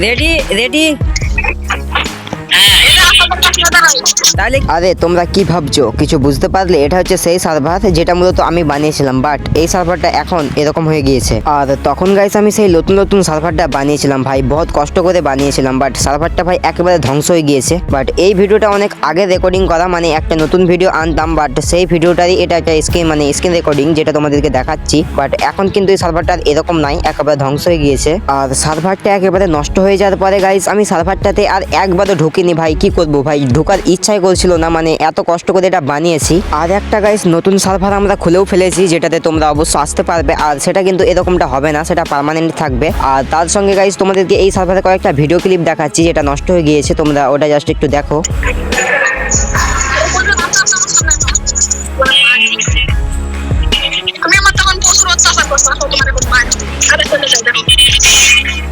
Ready ready আরে, তোমরা কি ভাবছ? কিছু বুঝতে পারলে? এটা হচ্ছে সেই সার্ভার যেটা মূলত আমি বানিয়েছিলাম বাট এই সার্ভারটা এখন এরকম হয়ে গিয়েছে। আর তখন গাইস আমি সেই নতুন নতুন সার্ভারটা বানিয়েছিলাম, ভাই। বহুত কষ্ট করে বানিয়েছিলাম বাট সার্ভারটা ভাই, একেবারে ধ্বংস হয়ে গিয়েছে। বাট এই ভিডিওটা অনেক আগে রেকর্ডিং করা মানে একটা নতুন ভিডিও আনতাম বাট সেই ভিডিওটারই এটা একটা স্ক্রিন মানে স্ক্রিন রেকর্ডিং যেটা তোমাদেরকে দেখাচ্ছি। বাট এখন কিন্তু এই সার্ভারটা এরকম নাই, একেবারে ধ্বংস হয়ে গিয়েছে। আর সার্ভারটা একেবারে নষ্ট হয়ে যাওয়ার পরে গাইস আমি সার্ভারটাতে আর একবারও ঢুকিনি, ভাই। কি করব, ভাই? ঢোকার ইচ্ছাই করছিল না মানে এত কষ্ট করে এটা বানিয়েছি। আর একটা গাইস নতুন সার্ভার আমরা খুলেও ফেলেছি, যেটাতে তোমরা অবশ্য আসতে পারবে, আর সেটা কিন্তু এরকমটা হবে না, সেটা পার্মানেন্ট থাকবে। আর তার সঙ্গে গাইস তোমাদেরকে এই সার্ভারে কয়েকটা ভিডিও ক্লিপ দেখাচ্ছি, যেটা নষ্ট হয়ে গিয়েছে, তোমরা ওটা জাস্ট একটু দেখো। আমি আমার তখন প্রচুর তোমার চলে যাই দেখো।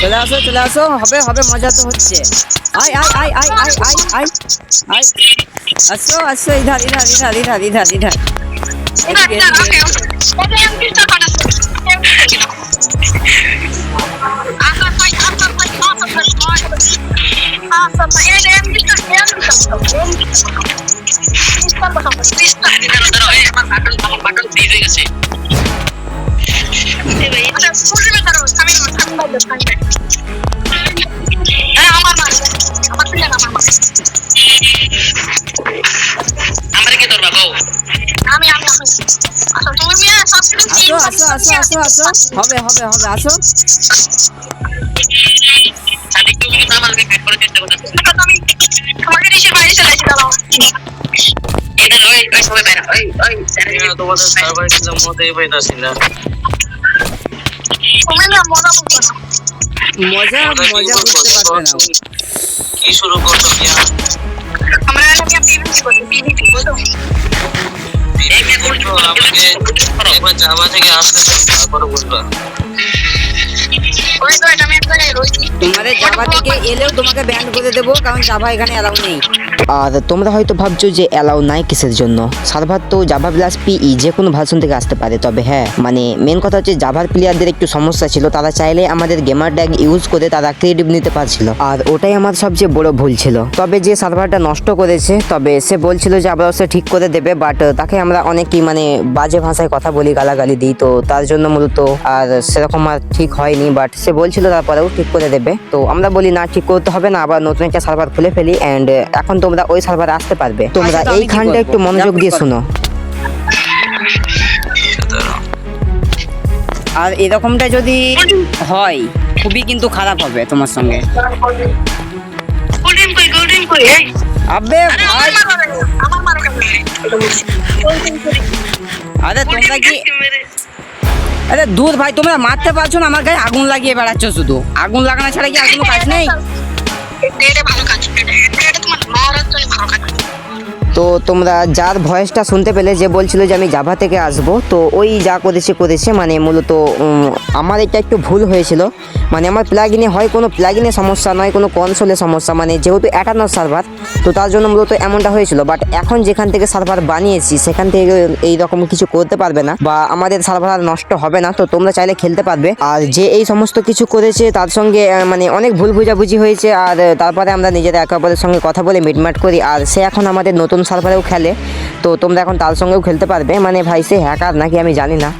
চলে আসো চলে আসো। হবে হবে, মজা তো হচ্ছে। আয় আয় আয় আয় আয় আয় আয় আয়। আসো আসো, ইধার ইধার ইধার ইধার ইধার ইধার। তুমি মিয়া আসো আসো আসো। হবে হবে হবে আসো। আমি তুমি আমার পেট করার চেষ্টা করতেছি আমি তোমাকে নিচে বাইরে চলে ওই ওই সবাই বাইরে ওই ওই চ্যানেল তোমাদের সার্ভার ছিলাম মতেই বাইরে ছিল মজা মজা বুঝতে পারবে না কি শুরু করছ মিয়া আমরা আজকে পিভিপি করব পিভিপি বলো একবার জামা থেকে আসতে তারপরে বুঝবা তোমাদের জাভা থেকে এলেও তোমাকে ব্যান্ড করে দেবো কারণ জাভা এখানে অ্যালাউ নেই। আর তোমরা হয়তো ভাবছ যে অ্যালাউ নাই কিসের জন্য? সার্ভার তো জাভা প্লাস পিই যে কোনো ভার্সন থেকে আসতে পারে তবে হ্যাঁ মানে মেন কথা হচ্ছে জাভার প্লেয়ারদের একটু সমস্যা ছিল তারা চাইলে আমাদের গেমার ট্যাগ ইউজ করে তারা ক্রেডিট নিতে পারছিল। আর ওটাই আমার সবচেয়ে বড় ভুল ছিল। তবে যে সার্ভারটা নষ্ট করেছে তবে সে বলছিল যে আবার সে ঠিক করে দেবে বাট তাকে আমরা অনেকই মানে বাজে ভাষায় কথা বলি গালাগালি দিই তো তার জন্য মূলত আর সেরকম আর ঠিক হয়নি বাট সে বলছিল তারপরেও ঠিক করে দেবে। তো আমরা বলি না ঠিক করতে হবে না আবার নতুন একটা সার্ভার খুলে ফেলি অ্যান্ড এখন তোমরা ওই সার্ভারে আসতে পারবে। তোমরা আচ্ছা, তো এইখানটা একটু মনোযোগ দিয়ে শোনো। আর এরকমটা যদি হয় খুবই কিন্তু খারাপ হবে তোমার সঙ্গে। গোল্ডেন কই গোল্ডেন কই এই। আবে ভাই আমার মারো না, আমার মারো কেন গোল্ডেন কই আরে তোমরা কি আরে দুধ ভাই, তোমরা মারতে পারছ না, আমার গায়ে আগুন লাগিয়ে বেড়াচ্ছ শুধু। আগুন লাগানো ছাড়া কি আর কোনো কাজ নেই? এটা ভালো কাজ, এটা তোমার জন্য ভালো কাজ। তো তোমরা যার ভয়েসটা শুনতে পেলে যে বলছিল যে আমি জাভা থেকে আসব, তো ওই যা করেছে করেছে মানে মূলত আমার এটা একটু ভুল হয়েছিল। মানে আমার প্লাগিনে হয় কোনো প্লাগিনে সমস্যা, নয় কোনো কনসোলে সমস্যা মানে যেহেতু অ্যাটার্নাল সার্ভার তো তার জন্য মূলত এমনটা হয়েছিল। বাট এখন যেখান থেকে সার্ভার বানিয়েছি, সেখান থেকে এই রকম কিছু করতে পারবে না, বা আমাদের সার্ভার আর নষ্ট হবে না, তো তোমরা চাইলে খেলতে পারবে। আর যে এই সমস্ত কিছু করেছে, তার সঙ্গে মানে অনেক ভুল বুঝাবুঝি হয়েছে, আর তারপরে আমরা নিজেরা একে অপরের সঙ্গে কথা বলে মিটমাট করি, আর সে এখন আমাদের নতুন সার্ভারেও খেলে। তো তোমরা এখন তার সঙ্গেও খেলতে পারবে। মানে ভাই, সে হ্যাকার নাকি আমি জানি না।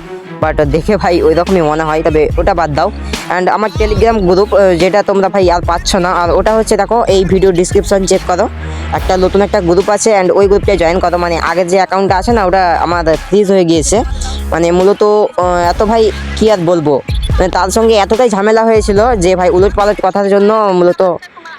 বাট দেখে ভাই ওই রকমই মনে হয়। তবে ওটা বাদ দাও। অ্যান্ড আমার টেলিগ্রাম গ্রুপ যেটা তোমরা ভাই আর পাচ্ছ না। আর ওটা হচ্ছে, দেখো, এই ভিডিও ডিসক্রিপশন চেক করো। একটা নতুন একটা গ্রুপ আছে অ্যান্ড ওই গ্রুপটা জয়েন করো। মানে আগের যে অ্যাকাউন্টটা আছে না, ওটা আমার ফ্রিজ হয়ে গিয়েছে। মানে মূলত এত ভাই, কী আর বলব? মানে তার সঙ্গে এতটাই ঝামেলা হয়েছিল যে ভাই উলট পালট কথার জন্য মূলত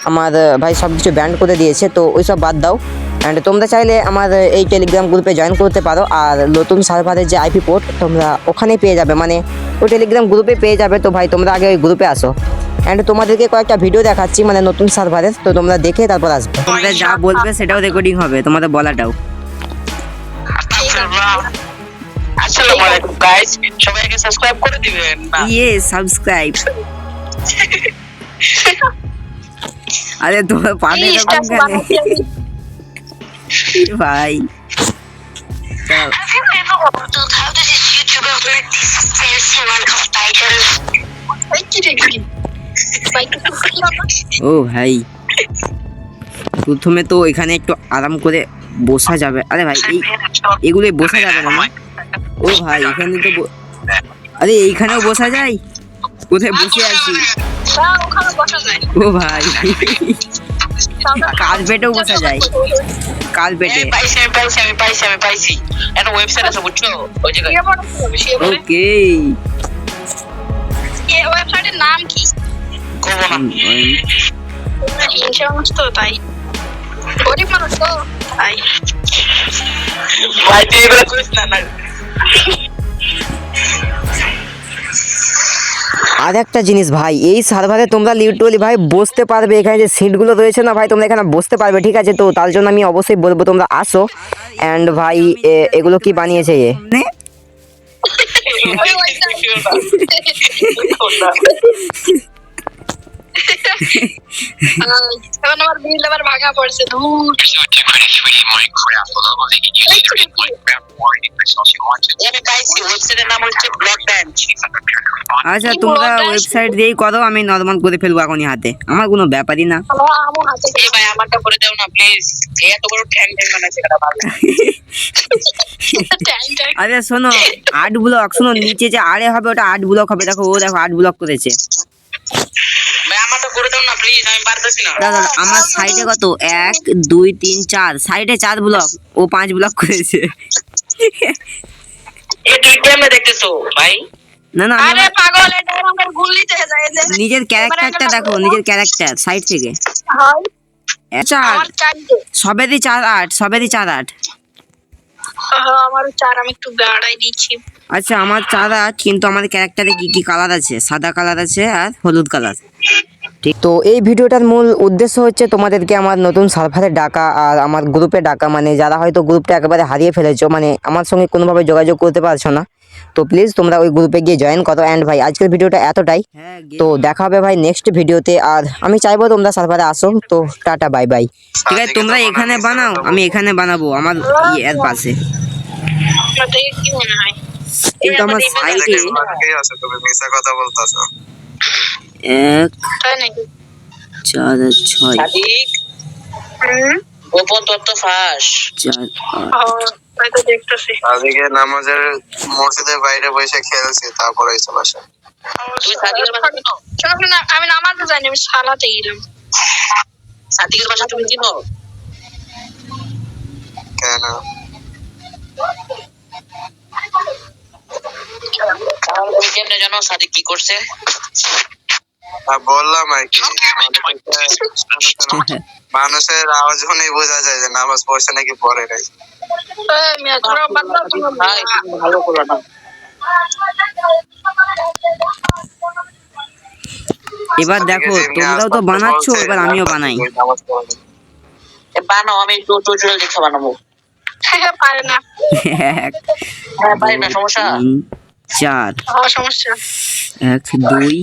আমার ভাই সব কিছু ব্যান্ড করে দিয়েছে। তো ওই সব বাদ দাও। অ্যান্ড তোমরা চাইলে আমার এই টেলিগ্রাম গ্রুপে জয়েন করতে পারো। আর নতুন সার্ভারের যে আইপি পোর্ট তোমরা ওখানেই পেয়ে যাবে। মানে ওই টেলিগ্রাম গ্রুপে পেয়ে যাবে। তো ভাই তোমরা আগে ওই গ্রুপে আসো। অ্যান্ড তোমাদেরকে কয়েকটা ভিডিও দেখাচ্ছি মানে নতুন সার্ভারের তো তোমরা দেখে তারপর আসবে। তোমরা যা বলবে সেটাও রেকর্ডিং হবে তোমাদের বলাটাও। আসসালামু আলাইকুম গাইস সবাইকে সাবস্ক্রাইব করে দিবেন? না। ইয়ে সাবস্ক্রাইব আরে তোমার পানে এই এরকম স্টাফ কেন বানাচ্ছি আমি। ভাই দাঁড়াও। এই কি রে কি? ভাই, একটু চুপ করো না। ও ভাই প্রথমে তো এখানে একটু আরাম করে বসা যাবে আরে ভাই এই এগুলো বসা যাবে না? ও ভাই এখানে তো আরে এইখানেও বসা যায় কোথায় বসে আছি। ও ভাই কার্পেটেও বসা যায়। এই পাইছি আমি পাইছি আমি পাইছি আমি পাইছি। একটা ওয়েবসাইট আছে বুঝছ? ওই জায়গায়। ওকে। এই ওয়েবসাইটের নাম কি? করব না তো তাই। গরিব মানুষ তো তাই। ভাই তুই করিস না না। আর একটা জিনিস ভাই এই সার্ভারে তোমরা লিটারালি ভাই বসতে পারবে এখানে যে সিটগুলো রয়েছে না ভাই তোমরা এখানে বসতে পারবে ঠিক আছে তো তার জন্য আমি অবশ্যই বলব তোমরা আসো অ্যান্ড ভাই এ- এগুলো কি বানিয়েছে এ এখন আমার বিল আবার ভাঙা পড়ছে ধুর আচ্ছা তোমরা ওয়েবসাইট দিয়েই করো আমি নর্মাল করে ফেলব এখনই হাতে। আমার কোনো ব্যাপারই না। আমার আমার হাতে এই ভাই আমারটা করে দাও না প্লিজ এত বড় ঠ্যাং ঠ্যাং বানাচ্ছে এটা ভালো। ট্যাং ট্যাং আরে শোনো আট ব্লক শোনো নিচে যে আড়ে হবে ওটা আট ব্লক হবে। দেখো ও দেখো আট ব্লক করেছে। আমারটা করে দাও না প্লিজ আমি পারতেছি না। দাদা আমার সাইডে কত? এক দুই তিন চার। সাইডে চার ব্লক ও পাঁচ ব্লক করেছে। এ তুই কেমনে দেখতেছো ভাই? না না আরে পাগল এটা আমাদের গুল্লিতে যায় নিজের ক্যারেক্টারটা দেখো নিজের ক্যারেক্টার সাইড থেকে। হয়। চার। সবেরই চার আট সবেরই চার আট। হ্যাঁ, আমার চার আমি একটু গাড়াই দিচ্ছি। আচ্ছা আমার চার আট কিন্তু আমাদের ক্যারেক্টারে কি কি কালার আছে? সাদা কালার আছে আর হলুদ কালার তো এই ভিডিওটার মূল উদ্দেশ্য হচ্ছে তোমাদেরকে আমার নতুন সার্ভারে ডাকা আর আমার গ্রুপে ডাকা মানে যারা হয়তো গ্রুপটা একেবারে হারিয়ে ফেলেছো মানে আমার সঙ্গে কোনোভাবে যোগাযোগ করতে পারছ না। তো প্লিজ তোমরা ওই গ্রুপে গিয়ে জয়েন করো অ্যান্ড ভাই আজকের ভিডিওটা এতটাই। হ্যাঁ তো দেখা হবে ভাই নেক্সট ভিডিওতে আর আমি চাইব তোমরা সার্ভারে আসো তো টাটা বাই বাই ঠিক আছে তোমরা এখানে বানাও আমি এখানে বানাবো আমার এর পাশে মনে হয়? কিন্তু আমার সাইডে আছে? তুমি মিশা কথা বলতাছো। এক চার আর ছয়। গোপন তথ্য ফাঁস। চার আজকে নামাজের মসজিদের বাইরে বসে খেলছি তারপরে এসে বাসা আমি নামাজে জানি আমি সালাতে গেলাম। সাদিকের বাসা তুমি চিনো কেন? কেমনে জানো সাদিক কি করছে? বললাম আর কি। মানুষের- আওয়াজ শুনেই বোঝা যায় যে নামাজ পড়ছে নাকি পড়ে নাই। ভালো না। এবার দেখো তোমরাও তো বানাচ্ছো এবার আমিও বানাই। বানাও আমি একটু টিউটোরিয়াল দেখে বানাবো। পারে না। হ্যাঁ পারি না সমস্যা? চার। সমস্যা। এক দুই।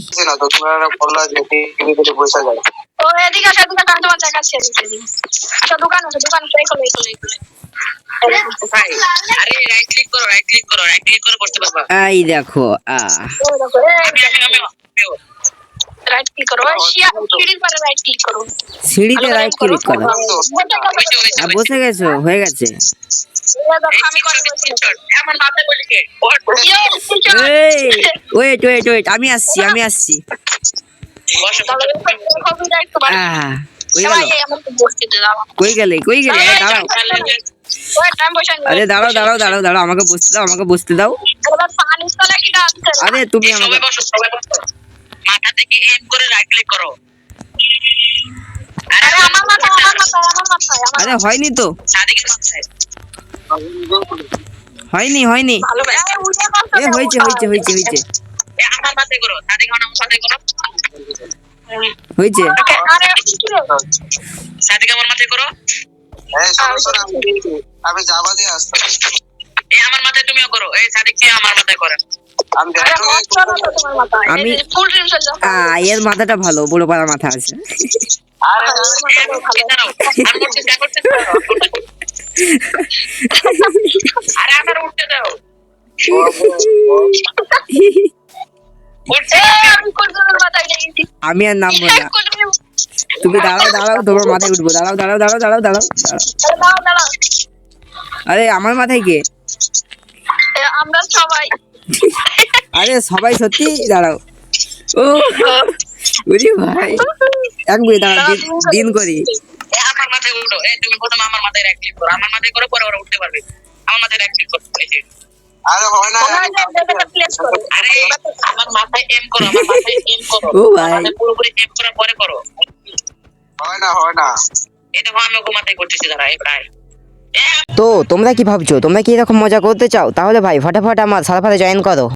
এই দেখো আহ এই দেখো এই আমি আমি আমি রাইট ক্লিক করো ওই শিয়া রাইট ক্লিক করো। সিঁড়িতে রাইট ক্লিক করো বসে গেছো হয়ে গেছে। ওয়েট ওয়েট ওয়েট আমি আসছি আমি আসছি। আমাকে বসতে দাও আমাকে বসতে দাও। আরে তুমি আরে হয়নি তো। হয়নি হয়নি। এ হয়েছে হয়েছে হয়েছে হয়েছে। হয়েছে। তুমিও করো। এই সাদিক কি আমার মাথায় করে? আমি এর মাথাটা ভালো বড় পাড়ার মাথা আছে। আরে আমার উঠতে দাও। আমি আর নাম তুমি দাঁড়াও দাঁড়াও তোমার মাথায় উঠবো। দাঁড়াও দাঁড়াও দাঁড়াও দাঁড়াও দাঁড়াও। আরে আমার মাথায় কে? আমরা সবাই। আরে সবাই সত্যি? দাঁড়াও। ও বুঝি ভাই। এক মিনিট দাঁড়াও দিন করি। আমার মাথায় উঠো। এই তুমি প্রথমে আমার মাথায় রাইট ক্লিক করো। আমার মাথায় করো পরে ওরা উঠতে পারবে। আমার মাথায় রাইট ক্লিক করো। এই যে। আরে হয় না মনে হয় যে এটাকে প্লেস করো। আরে আমার মাথায় এম করো আমার মাথায় এম করো। ও ভাই। আমার মাথায় পুরোপুরি এম করার পরে করো। হয় না হয় না। এটা আমি ওকে করতেছি দাঁড়া এই প্রায় তো তোমরা কি ভাবছ? তোমরা কি এরকম মজা করতে চাও? তাহলে ভাই ফটাফট আমার সারাফাতে জয়েন করো।